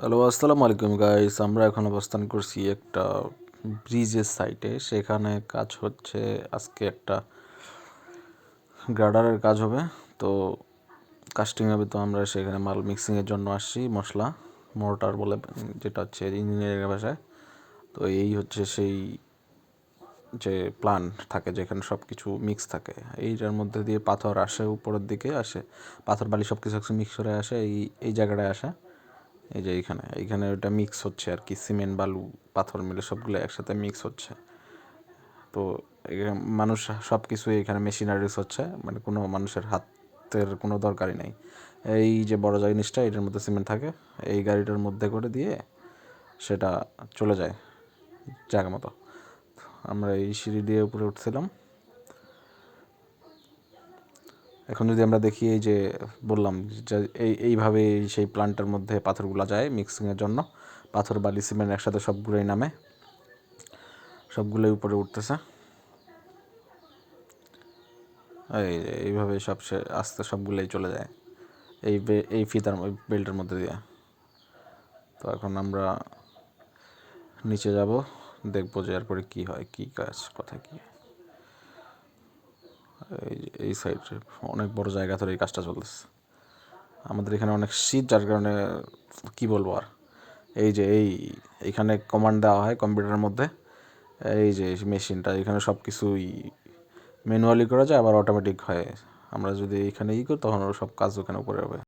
Hello আসসালামু আলাইকুম guys আমরা এখন অবস্থান করছি একটা ব্রিজের সাইটে সেখানে কাজ হচ্ছে, আজকে একটা গ্রাডারের কাজ হবে। তো কাস্টিং হবে তো আমরা সেখানে মাল মিক্সিংয়ের জন্য আসছি, মশলা মোর্টার বলে, যেটা হচ্ছে ইঞ্জিনিয়ারিং ভাষায়। তো এই হচ্ছে সেই যে প্লান্ট থাকে, যেখানে সব কিছু মিক্স থাকে। এইটার মধ্যে দিয়ে পাথর আসে উপরের দিকে, আসে। পাথর বালি সব কিছু মিক্স করে আসে, এই এই জায়গাটায় আসে। এই যে এইখানে এইখানে ওটা মিক্স হচ্ছে আর কি সিমেন্ট বালু, পাথর মিলে সবগুলো একসাথে মিক্স হচ্ছে। তো মানুষ সব কিছুই এখানে মেশিনারিজ হচ্ছে মানে কোনো মানুষের হাতের কোনো দরকারই নেই। এই যে বড় জিনিসটা, এটার মধ্যে সিমেন্ট থাকে, এই গাড়িটার মধ্যে করে দিয়ে সেটা চলে যায় জায়গা মতো। আমরা এই সিঁড়ি দিয়ে উপরে উঠছিলাম। এখন যদি আমরা দেখি এই যে বললাম যে এই, এইভাবে সেই প্লান্টের মধ্যে পাথরগুলো যায় মিক্সিংয়ের জন্য। পাথর বালি, সিমেন্ট একসাথে সবগুলোই নামে। সবগুলোই উপরে উঠতেছে। এই এইভাবে সব আস্তে সবগুলোই চলে যায়। এই এই ফিতার বেল্টের মধ্যে দিয়ে। তো এখন আমরা নিচে যাব, দেখব যে এরপরে কি হয়, কি কাজ, কথা কি। এই এই সাইডে অনেক বড় জায়গা ধরে এই কাজটা চলতেছে। আমাদের এখানে অনেক শীত যার কারণে কি বলব আর? এই যে, এই এখানে কমান্ড দেওয়া হয় কম্পিউটারের মধ্যে। এই যে মেশিনটা এখানে সব কিছুই ম্যানুয়ালি করা যায়, আবার অটোমেটিক হয়। আমরা যদি এখানে ই করি, তখন সব কাজ ওখানে উপরে হবে।